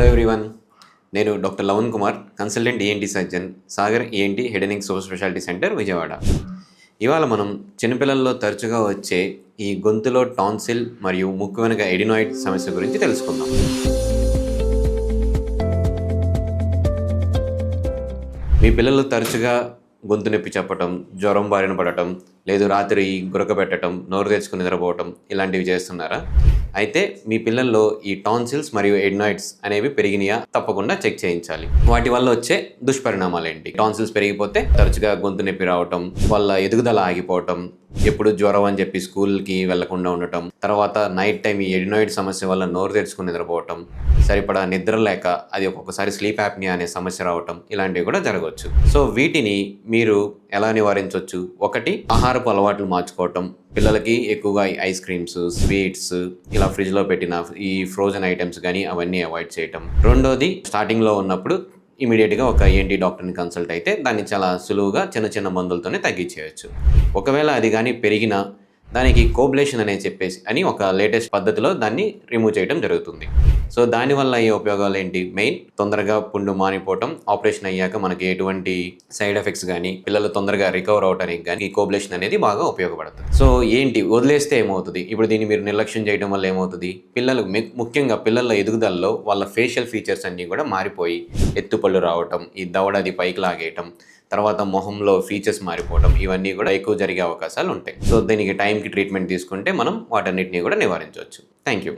Hello everyone నేను doctor Lavan Kumar consultant ENT surgeon Sagar ENT హెడెనింగ్ super speciality centre Vijayawada. ఇవాళ మనం చిన్నపిల్లల్లో తరచుగా వచ్చే ఈ గొంతులో టాన్సిల్ మరియు ముక్కు వెనుక ఎడినాయిడ్ సమస్య గురించి తెలుసుకుందాం. మీ పిల్లలు తరచుగా గొంతు నొప్పి చెప్పటం జ్వరం బారిన పడటం లేదు రాత్రి గురక పెట్టడం నోరు తెచ్చుకుని నిద్రపోవటం ఇలాంటివి చేస్తున్నారా? అయితే మీ పిల్లల్లో ఈ టాన్సిల్స్ మరియు ఎడ్నాయిడ్స్ అనేవి పెరిగినాయా తప్పకుండా చెక్ చేయించాలి. వాటి వల్ల వచ్చే దుష్పరిణామాలు ఏంటి టాన్సిల్స్ పెరిగిపోతే తరచుగా గొంతు నొప్పి రావటం వాళ్ళ ఎదుగుదల ఆగిపోవటం ఎప్పుడు జ్వరం అని చెప్పి స్కూల్కి వెళ్ళకుండా ఉండటం తర్వాత నైట్ టైం ఈ ఎడినాయిడ్ సమస్య వల్ల నోరు తెరుచుకుని నిద్రపోవటం సరిపడా నిద్ర లేక అది ఒక్కొక్కసారి స్లీప్ యాప్నియా అనే సమస్య రావటం ఇలాంటివి కూడా జరగవచ్చు. సో వీటిని మీరు ఎలా నివారించవచ్చు ఒకటి ఆహారపు అలవాట్లు మార్చుకోవటం. పిల్లలకి ఎక్కువగా ఐస్ క్రీమ్స్ స్వీట్స్ ఇలా ఫ్రిడ్జ్లో పెట్టిన ఈ ఫ్రోజన్ ఐటమ్స్ కానీ అవన్నీ అవాయిడ్ చేయటం. రెండోది స్టార్టింగ్లో ఉన్నప్పుడు ఇమీడియట్గా ఒక ఏంటి డాక్టర్ని కన్సల్ట్ అయితే దాన్ని చాలా సులువుగా చిన్న చిన్న మందులతోనే తగ్గించేయచ్చు. ఒకవేళ అది కానీ పెరిగినా దానికి కోబ్లేషన్ అనే చెప్పేసి అని ఒక లేటెస్ట్ పద్ధతిలో దాన్ని రిమూవ్ చేయడం జరుగుతుంది. సో దానివల్ల అయ్యే ఉపయోగాలు ఏంటి? మెయిన్ తొందరగా పుండు మానిపోవటం ఆపరేషన్ అయ్యాక మనకి ఎటువంటి సైడ్ ఎఫెక్ట్స్ కానీ పిల్లలు తొందరగా రికవర్ అవడానికి కానీ ఈ కోబ్లేషన్ అనేది బాగా ఉపయోగపడుతుంది. సో ఏంటి? వదిలేస్తే ఏమవుతుంది? ఇప్పుడు దీన్ని మీరు నిర్లక్ష్యం చేయడం వల్ల ఏమవుతుంది? పిల్లలు ముఖ్యంగా పిల్లల ఎదుగుదలలో వాళ్ళ ఫేషియల్ ఫీచర్స్ అన్నీ కూడా మారిపోయి ఎత్తుపళ్ళు రావటం ఈ దవడది పైకి లాగేయటం తర్వాత మొహంలో ఫీచర్స్ మారిపోవడం ఇవన్నీ కూడా ఎక్కువ జరిగే అవకాశాలు ఉంటాయి. సో దీనికి టైంకి ట్రీట్మెంట్ తీసుకుంటే మనం వాటన్నిటిని కూడా నివారించవచ్చు. Thank you